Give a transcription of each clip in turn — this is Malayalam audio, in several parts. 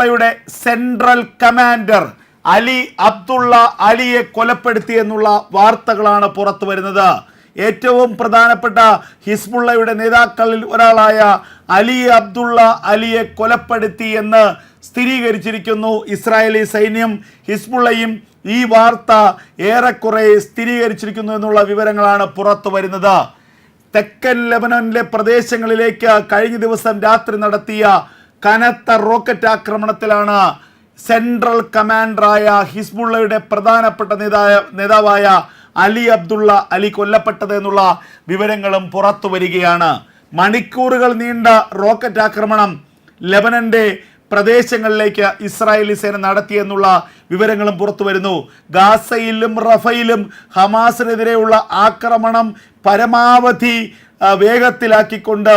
ഹിസ്ബുള്ളയുടെ സെൻട്രൽ കമാൻഡർ അലി അബ്ദുള്ള അലിയെ കൊലപ്പെടുത്തി എന്നുള്ള വാർത്തകളാണ് പുറത്തു വരുന്നത്. ഏറ്റവും പ്രധാനപ്പെട്ട ഹിസ്ബുള്ളയുടെ നേതാക്കളിൽ ഒരാളായ അലി അബ്ദുള്ള അലിയെ കൊലപ്പെടുത്തി എന്ന് സ്ഥിരീകരിച്ചിരിക്കുന്നു ഇസ്രായേലി സൈന്യം. ഹിസ്ബുള്ളയും ഈ വാർത്ത ഏറെക്കുറെ സ്ഥിരീകരിച്ചിരിക്കുന്നു എന്നുള്ള വിവരങ്ങളാണ് പുറത്തു വരുന്നത്. തെക്കൻ ലെബനനിലെ പ്രദേശങ്ങളിലേക്ക് കഴിഞ്ഞ ദിവസം രാത്രി നടത്തിയ കനത്ത റോക്കറ്റ് ആക്രമണത്തിലാണ് സെൻട്രൽ കമാൻഡറായ ഹിസ്ബുള്ളയുടെ പ്രധാനപ്പെട്ട നേതായ നേതാവായ അലി അബ്ദുള്ള അലി കൊല്ലപ്പെട്ടത് എന്നുള്ള വിവരങ്ങളും പുറത്തു വരികയാണ്. മണിക്കൂറുകൾ നീണ്ട റോക്കറ്റ് ആക്രമണം ലെബനന്റെ പ്രദേശങ്ങളിലേക്ക് ഇസ്രായേലി സേന നടത്തിയെന്നുള്ള വിവരങ്ങളും പുറത്തു വരുന്നു. ഗാസയിലും റഫയിലും ഹമാസിനെതിരെയുള്ള ആക്രമണം പരമാവധി വേഗത്തിലാക്കിക്കൊണ്ട്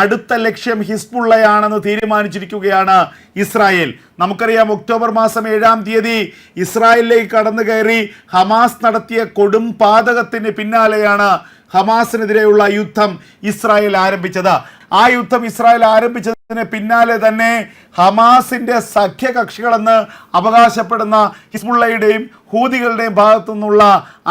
അടുത്ത ലക്ഷ്യം ഹിസ്ബുള്ളയാണെന്ന് തീരുമാനിച്ചിരിക്കുകയാണ് ഇസ്രായേൽ. നമുക്കറിയാം ഒക്ടോബർ മാസം ഏഴാം തീയതി ഇസ്രായേലിലേക്ക് കടന്നു കയറി ഹമാസ് നടത്തിയ കൊടും പാതകത്തിന് പിന്നാലെയാണ് ഹമാസിനെതിരെയുള്ള യുദ്ധം ഇസ്രായേൽ ആരംഭിച്ചത്. ആ യുദ്ധം ഇസ്രായേൽ ആരംഭിച്ചതിന് പിന്നാലെ തന്നെ ഹമാസിന്റെ സഖ്യകക്ഷികളെന്ന് അവകാശപ്പെടുന്ന ഹിസ്ബുള്ളയുടെയും ഹൂതികളുടെയും ഭാഗത്തു നിന്നുള്ള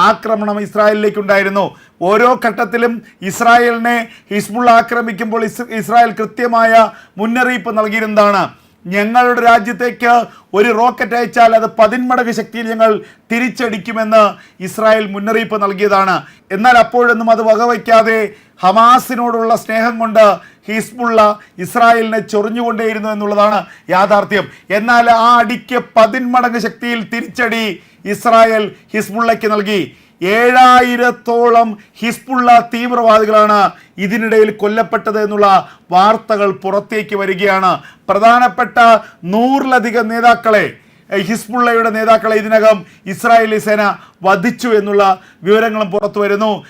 ആക്രമണം ഇസ്രായേലിലേക്കുണ്ടായിരുന്നു. ഓരോ ഘട്ടത്തിലും ഇസ്രായേലിനെ ഹിസ്ബുള്ള ആക്രമിക്കുമ്പോൾ ഇസ് ഇസ്രായേൽ കൃത്യമായ മുന്നറിയിപ്പ് നൽകിയിരുന്നതാണ്. ഞങ്ങളുടെ രാജ്യത്തേക്ക് ഒരു റോക്കറ്റ് അയച്ചാൽ അത് പതിന്മടങ്ങ് ശക്തിയിൽ ഞങ്ങൾ തിരിച്ചടിക്കുമെന്ന് ഇസ്രായേൽ മുന്നറിയിപ്പ് നൽകിയതാണ്. എന്നാൽ അപ്പോഴൊന്നും അത് വകവയ്ക്കാതെ ഹമാസിനോടുള്ള സ്നേഹം കൊണ്ട് ഹിസ്ബുള്ള ഇസ്രായേലിനെ ചൊറിഞ്ഞുകൊണ്ടേയിരുന്നു എന്നുള്ളതാണ് യാഥാർത്ഥ്യം. എന്നാൽ ആ അടിക്ക് പതിന്മടങ്ങ് ശക്തിയിൽ തിരിച്ചടി ഇസ്രായേൽ ഹിസ്ബുള്ളയ്ക്ക് നൽകി. ഏഴായിരത്തോളം ഹിസ്ബുള്ള തീവ്രവാദികളാണ് ഇതിനിടയിൽ കൊല്ലപ്പെട്ടത് എന്നുള്ള വാർത്തകൾ പുറത്തേക്ക് വരികയാണ്. പ്രധാനപ്പെട്ട നൂറിലധികം നേതാക്കളെ ഹിസ്ബുള്ളയുടെ നേതാക്കളെ ഇതിനകം ഇസ്രായേലി സേന വധിച്ചു എന്നുള്ള വിവരങ്ങളും പുറത്തു വരുന്നു.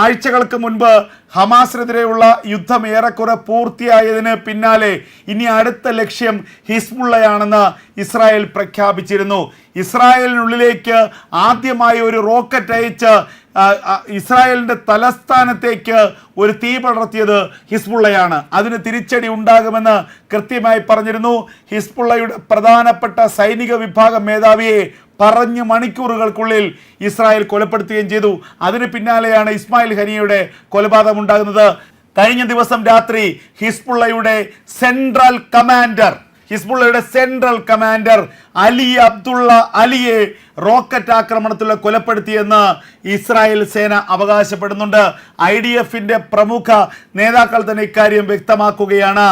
ആഴ്ചകൾക്ക് മുൻപ് ഹമാസിനെതിരെയുള്ള യുദ്ധം ഏറെക്കുറെ പൂർത്തിയായതിന് പിന്നാലെ ഇനി അടുത്ത ലക്ഷ്യം ഹിസ്ബുള്ളയാണെന്ന് ഇസ്രായേൽ പ്രഖ്യാപിച്ചിരുന്നു. ഇസ്രായേലിനുള്ളിലേക്ക് ആദ്യമായി ഒരു റോക്കറ്റ് അയച്ച് ഇസ്രായേലിന്റെ തലസ്ഥാനത്തേക്ക് ഒരു തീ പടർത്തിയത് ഹിസ്ബുള്ളയാണ്. അതിന് തിരിച്ചടി ഉണ്ടാകുമെന്ന് കൃത്യമായി പറഞ്ഞിരുന്നു. ഹിസ്ബുള്ളയുടെ പ്രധാനപ്പെട്ട സൈനിക വിഭാഗം മേധാവിയെ പറഞ്ഞ് മണിക്കൂറുകൾക്കുള്ളിൽ ഇസ്രായേൽ കൊലപ്പെടുത്തുകയും ചെയ്തു. അതിന് പിന്നാലെയാണ് ഇസ്മായിൽ ഹനിയയുടെ കൊലപാതകം ഉണ്ടാകുന്നത്. കഴിഞ്ഞ ദിവസം രാത്രി ഹിസ്ബുള്ളയുടെ സെൻട്രൽ കമാൻഡർ ഹിസ്ബുള്ളയുടെ സെൻട്രൽ കമാൻഡർ അലി അബ്ദുള്ള അലിയെ റോക്കറ്റ് ആക്രമണത്തിൽ കൊലപ്പെടുത്തിയെന്ന് ഇസ്രായേൽ സേന അവകാശപ്പെടുന്നുണ്ട്. ഐ ഡി എഫിന്റെ പ്രമുഖ നേതാക്കൾ തന്നെ ഇക്കാര്യം വ്യക്തമാക്കുകയാണ്.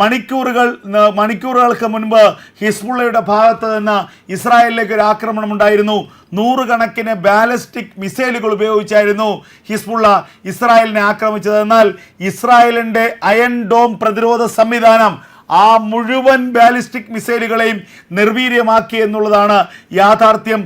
മണിക്കൂറുകൾ മണിക്കൂറുകൾക്ക് മുൻപ് ഹിസ്ബുള്ളയുടെ ഭാഗത്ത് നിന്ന് ഇസ്രായേലിലേക്ക് ഒരു ആക്രമണം ഉണ്ടായിരുന്നു നൂറുകണക്കിന് ബാലിസ്റ്റിക് മിസൈലുകൾ ഉപയോഗിച്ചായിരുന്നു ഹിസ്ബുള്ള ഇസ്രായേലിനെ ആക്രമിച്ചത് എന്നാൽ ഇസ്രായേലിന്റെ അയൺ ഡോം പ്രതിരോധ സംവിധാനം ആ മുഴുവൻ ബാലിസ്റ്റിക് മിസൈലുകളെയും നിർവീര്യമാക്കി എന്നുള്ളതാണ് യാഥാർത്ഥ്യം.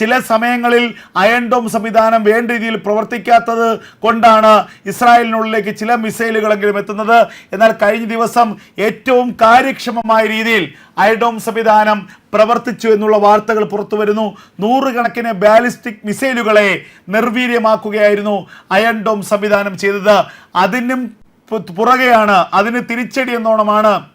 ചില സമയങ്ങളിൽ അയൺ ഡോം സംവിധാനം വേണ്ട രീതിയിൽ പ്രവർത്തിക്കാത്തത് കൊണ്ടാണ് ഇസ്രായേലിനുള്ളിലേക്ക് ചില മിസൈലുകളെങ്കിലും എത്തുന്നത്. എന്നാൽ കഴിഞ്ഞ ദിവസം ഏറ്റവും കാര്യക്ഷമമായ രീതിയിൽ അയഡോം സംവിധാനം പ്രവർത്തിച്ചു എന്നുള്ള വാർത്തകൾ പുറത്തു വരുന്നു. നൂറുകണക്കിന് ബാലിസ്റ്റിക് മിസൈലുകളെ നിർവീര്യമാക്കുകയായിരുന്നു അയൺ ഡോം സംവിധാനം ചെയ്തത്. അതിനും പുറകെയാണ് അതിന് തിരിച്ചടി എന്നോണമാണ്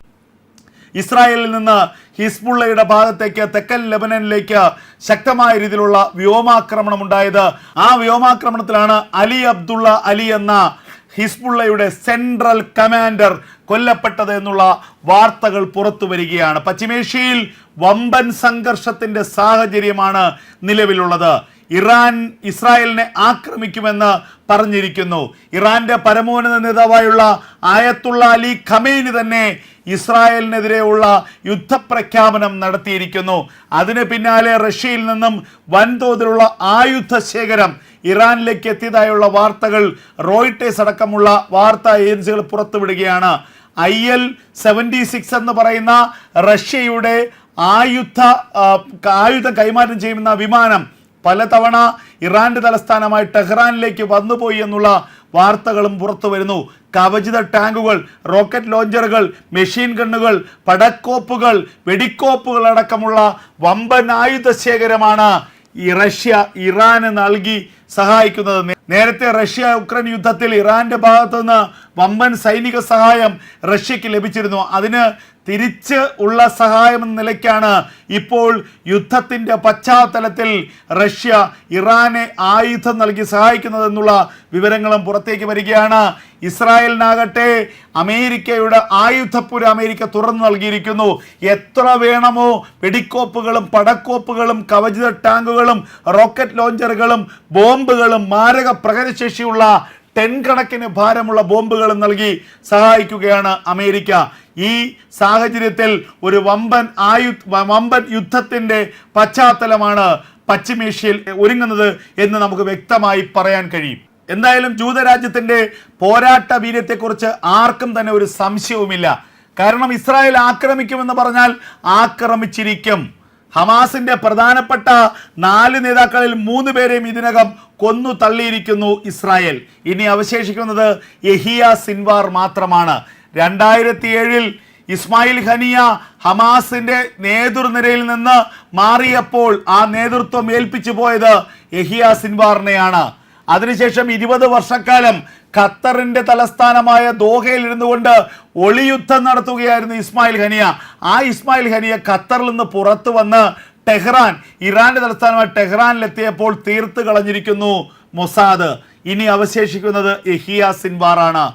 ഇസ്രായേലിൽ നിന്ന് ഹിസ്ബുള്ളയുടെ ഭാഗത്തേക്ക് തെക്കൻ ലെബനനിലേക്ക് ശക്തമായ രീതിയിലുള്ള വ്യോമാക്രമണം ഉണ്ടായത്. ആ വ്യോമാക്രമണത്തിലാണ് അലി അബ്ദുള്ള അലി എന്ന ഹിസ്ബുള്ളയുടെ സെൻട്രൽ കമാൻഡർ കൊല്ലപ്പെട്ടത് എന്നുള്ള വാർത്തകൾ പുറത്തു വരികയാണ്. പശ്ചിമേഷ്യയിൽ വമ്പൻ സംഘർഷത്തിന്റെ സാഹചര്യമാണ് നിലവിലുള്ളത്. ഇറാൻ ഇസ്രായേലിനെ ആക്രമിക്കുമെന്ന് പറഞ്ഞിരിക്കുന്നു. ഇറാന്റെ പരമോന്നത നേതാവായുള്ള ആയത്തുള്ള അലി ഖമേനി തന്നെ ഇസ്രായേലിനെതിരെയുള്ള യുദ്ധപ്രഖ്യാപനം നടത്തിയിരിക്കുന്നു. അതിന് പിന്നാലെ റഷ്യയിൽ നിന്നും വൻതോതിലുള്ള ആയുധ ശേഖരം ഇറാനിലേക്ക് എത്തിയതായുള്ള വാർത്തകൾ റോയിട്ടേഴ്സ് അടക്കമുള്ള വാർത്താ ഏജൻസികൾ പുറത്തുവിടുകയാണ്. ഐ എൽ സെവന്റി സിക്സ് എന്ന് പറയുന്ന റഷ്യയുടെ ആയുധ ആയുധം കൈമാറ്റം ചെയ്യുന്ന വിമാനം പലതവണ ഇറാന്റെ തലസ്ഥാനമായ ടെഹ്റാനിലേക്ക് വന്നുപോയി എന്നുള്ള വാർത്തകളും പുറത്തു വരുന്നു. കവചിത ടാങ്കുകൾ റോക്കറ്റ് ലോഞ്ചറുകൾ മെഷീൻ ഗണ്ണുകൾ പടക്കോപ്പുകൾ വെടിക്കോപ്പുകൾ അടക്കമുള്ള വമ്പൻ ആയുധ ശേഖരമാണ് ഈ റഷ്യ ഇറാന് നൽകി സഹായിക്കുന്നത്. നേരത്തെ റഷ്യ ഉക്രൈൻ യുദ്ധത്തിൽ ഇറാന്റെ ഭാഗത്തു നിന്ന് വമ്പൻ സൈനിക സഹായം റഷ്യക്ക് ലഭിച്ചിരുന്നു. അതിന് തിരിച്ച് ഉള്ള സഹായം എന്ന നിലയ്ക്കാണ് ഇപ്പോൾ യുദ്ധത്തിന്റെ പശ്ചാത്തലത്തിൽ റഷ്യ ഇറാനെ ആയുധം നൽകി സഹായിക്കുന്നതെന്നുള്ള വിവരങ്ങളും പുറത്തേക്ക് വരികയാണ്. ഇസ്രായേലിനാകട്ടെ അമേരിക്കയുടെ ആയുധപ്പുര അമേരിക്ക തുറന്നു നൽകിയിരിക്കുന്നു. എത്ര വേണമോ വെടിക്കോപ്പുകളും പടക്കോപ്പുകളും കവചിത ടാങ്കുകളും റോക്കറ്റ് ലോഞ്ചറുകളും ബോംബുകളും മാരക പ്രകടശേഷിയുള്ള ടെൻ കണക്കിന് ഭാരമുള്ള ബോംബുകൾ നൽകി സഹായിക്കുകയാണ് അമേരിക്ക. ഈ സാഹചര്യത്തിൽ ഒരു വമ്പൻ ആയു വമ്പൻ യുദ്ധത്തിന്റെ പശ്ചാത്തലമാണ് പശ്ചിമേഷ്യയിൽ ഒരുങ്ങുന്നത് എന്ന് നമുക്ക് വ്യക്തമായി പറയാൻ കഴിയും. എന്തായാലും ജൂതരാജ്യത്തിന്റെ പോരാട്ട വീര്യത്തെക്കുറിച്ച് ആർക്കും തന്നെ ഒരു സംശയവുമില്ല. കാരണം ഇസ്രായേൽ ആക്രമിക്കുമെന്ന് പറഞ്ഞാൽ ആക്രമിച്ചിരിക്കും. ഹമാസിന്റെ പ്രധാനപ്പെട്ട നാല് നേതാക്കളിൽ മൂന്ന് പേരെയും ഇതിനകം കൊന്നു തള്ളിയിരിക്കുന്നു ഇസ്രായേൽ. ഇനി അവശേഷിക്കുന്നത് യഹിയ സിൻവാർ മാത്രമാണ്. രണ്ടായിരത്തി ഏഴിൽ ഇസ്മായിൽ ഖനിയ ഹമാസിന്റെ നേതൃനിരയിൽ നിന്ന് മാറിയപ്പോൾ ആ നേതൃത്വം ഏൽപ്പിച്ചു പോയത് യഹിയ സിൻവാറിനെയാണ്. അതിനുശേഷം ഇരുപത് വർഷക്കാലം ഖത്തറിന്റെ തലസ്ഥാനമായ ദോഹയിൽ ഇരുന്നുകൊണ്ട് ഒളിയുദ്ധം നടത്തുകയായിരുന്നു ഇസ്മായിൽ ഖനിയ. ആ ഇസ്മായിൽ ഖനിയ ഖത്തറിൽ നിന്ന് പുറത്തു വന്ന് ടെഹ്റാൻ ഇറാന്റെ തലസ്ഥാനമായ ടെഹ്റാനിലെത്തിയപ്പോൾ തീർത്ത് കളഞ്ഞിരിക്കുന്നു മൊസാദ്. ഇനി അവശേഷിക്കുന്നത് എഹിയ സിൻവാറാണ്.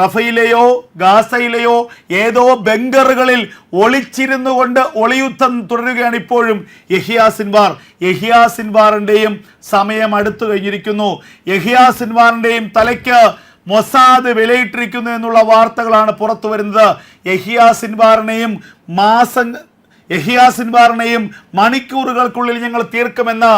റഫയിലെയോ ഗാസയിലെയോ ഏതോ ബംഗറുകളിൽ ഒളിച്ചിരുന്നു കൊണ്ട് ഒളിയുദ്ധം തുടരുകയാണ് ഇപ്പോഴും യഹിയാ സിൻവാർ. യഹിയാ സിൻവാറിന്റെയും സമയം അടുത്തു കഴിഞ്ഞിരിക്കുന്നു. യഹിയാ സിൻവാറിന്റെയും തലയ്ക്ക് മൊസാദ് വിലയിട്ടിരിക്കുന്നു എന്നുള്ള വാർത്തകളാണ് പുറത്തു വരുന്നത്. യഹിയാ സിൻവാറിനെയും മാസം യഹിയാ സിൻവാറിനെയും മണിക്കൂറുകൾക്കുള്ളിൽ ഞങ്ങൾ തീർക്കുമെന്ന്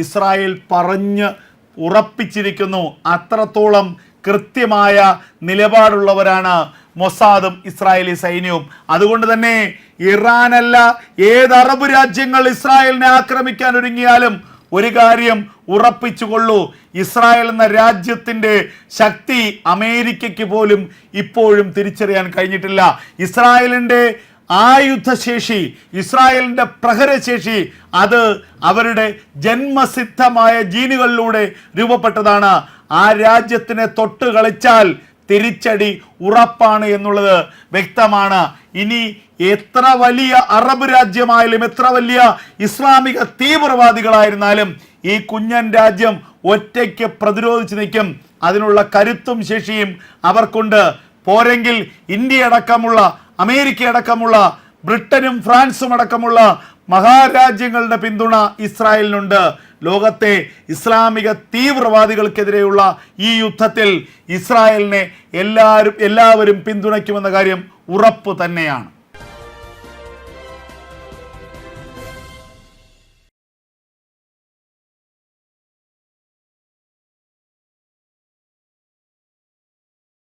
ഇസ്രായേൽ പറഞ്ഞ് ഉറപ്പിച്ചിരിക്കുന്നു. അത്രത്തോളം കൃത്യമായ നിലപാടുള്ളവരാണ് മൊസാദും ഇസ്രായേലി സൈന്യവും. അതുകൊണ്ട് തന്നെ ഇറാനല്ല ഏത് അറബ് രാജ്യങ്ങൾ ഇസ്രായേലിനെ ആക്രമിക്കാൻ ഒരുങ്ങിയാലും ഒരു കാര്യം ഉറപ്പിച്ചുകൊള്ളൂ. ഇസ്രായേൽ എന്ന രാജ്യത്തിന്റെ ശക്തി അമേരിക്കയ്ക്ക് പോലും ഇപ്പോഴും തിരിച്ചറിയാൻ കഴിഞ്ഞിട്ടില്ല. ഇസ്രായേലിന്റെ ആയുധശേഷി ഇസ്രായേലിന്റെ പ്രഹരശേഷി അത് അവരുടെ ജന്മസിദ്ധമായ ജീനുകളിലൂടെ രൂപപ്പെട്ടതാണ്. ആ രാജ്യത്തിനെ തൊട്ട് കളിച്ചാൽ തിരിച്ചടി ഉറപ്പാണ് എന്നുള്ളത് വ്യക്തമാണ്. ഇനി എത്ര വലിയ അറബ് രാജ്യമായാലും എത്ര വലിയ ഇസ്ലാമിക തീവ്രവാദികളായിരുന്നാലും ഈ കുഞ്ഞൻ രാജ്യം ഒറ്റയ്ക്ക് പ്രതിരോധിച്ച് നിൽക്കും. അതിനുള്ള കരുത്തും ശേഷിയും അവർക്കുണ്ട്. പോരെങ്കിൽ ഇന്ത്യ അടക്കമുള്ള അമേരിക്ക അടക്കമുള്ള ബ്രിട്ടനും ഫ്രാൻസും അടക്കമുള്ള മഹാരാജ്യങ്ങളുടെ പിന്തുണ ഇസ്രായേലിനുണ്ട്. ലോകത്തെ ഇസ്ലാമിക തീവ്രവാദികൾക്കെതിരെയുള്ള ഈ യുദ്ധത്തിൽ ഇസ്രായേലിനെ എല്ലാവരും എല്ലാവരും പിന്തുണയ്ക്കുമെന്ന കാര്യം ഉറപ്പ് തന്നെയാണ്.